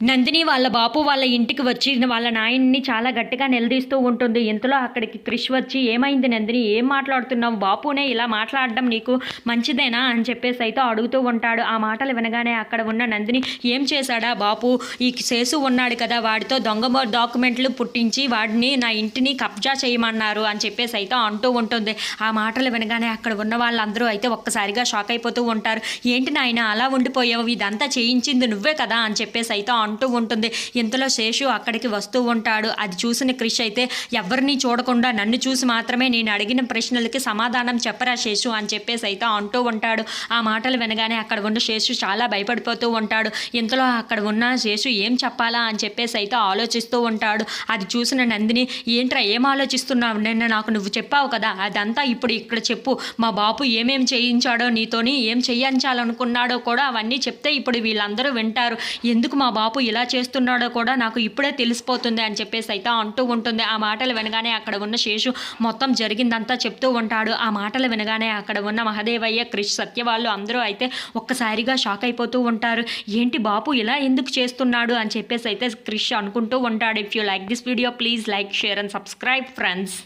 నందిని వాళ్ళ బాపు వాళ్ళ ఇంటికి వచ్చి వాళ్ళ నాయన్ని చాలా గట్టిగా నిలదీస్తూ ఉంటుంది. ఇంతలో అక్కడికి క్రిష్ వచ్చి ఏమైంది నందిని? ఏం మాట్లాడుతున్నావు? బాపునే ఇలా మాట్లాడడం నీకు మంచిదేనా? అని చెప్పేసి అయితే అడుగుతూ ఉంటాడు. ఆ మాటలు వినగానే అక్కడ ఉన్న నందిని ఏం చేశాడా బాపు? ఈ శేసు ఉన్నాడు కదా వాడితో దొంగ డాక్యుమెంట్లు పుట్టించి వాడిని నా ఇంటిని కబ్జా చేయమన్నారు అని చెప్పేసి అయితే అంటూ ఉంటుంది. ఆ మాటలు వినగానే అక్కడ ఉన్న వాళ్ళందరూ అయితే ఒక్కసారిగా షాక్ అయిపోతూ ఉంటారు. ఏంటి నాయన అలా ఉండిపోయావు? ఇదంతా చేయించింది నువ్వే కదా? అని చెప్పేసి అయితే అంటూ ఉంటుంది. ఇంతలో శేషు అక్కడికి వస్తూ ఉంటాడు. అది చూసిన క్రిష్ అయితే ఎవరిని చూడకుండా నన్ను చూసి మాత్రమే నేను అడిగిన ప్రశ్నలకి సమాధానం చెప్పరా శేషు? అని చెప్పేసి అయితే అంటూ ఉంటాడు. ఆ మాటలు వినగానే అక్కడ ఉన్న శేషు చాలా భయపడిపోతూ ఉంటాడు. ఇంతలో అక్కడ ఉన్న శేషు ఏం చెప్పాలా అని చెప్పేసి అయితే ఆలోచిస్తూ ఉంటాడు. అది చూసిన నందిని ఏంట్రా ఏం ఆలోచిస్తున్నావు? నిన్న నాకు నువ్వు చెప్పావు కదా అదంతా ఇప్పుడు ఇక్కడ చెప్పు. మా బాపు ఏమేం చేయించాడో నీతోని ఏం చేయించాలనుకున్నాడో కూడా అవన్నీ చెప్తే ఇప్పుడు వీళ్ళందరూ వింటారు. ఎందుకు మా బాపు ఇలా చేస్తున్నాడో కూడా నాకు ఇప్పుడే తెలిసిపోతుంది అని చెప్పేసి అయితే అంటూ ఉంటుంది. ఆ మాటలు వినగానే అక్కడ ఉన్న శేషు మొత్తం జరిగిందంతా చెప్తూ ఉంటాడు. ఆ మాటలు వినగానే అక్కడ ఉన్న మహదేవయ్య క్రిష్ సత్య వాళ్ళు అందరూ అయితే ఒక్కసారిగా షాక్ అయిపోతూ ఉంటారు. ఏంటి బాపు ఇలా ఎందుకు చేస్తున్నాడు? అని చెప్పేసి అయితే క్రిష్ అనుకుంటూ ఉంటాడు. If you like this video please like share and subscribe friends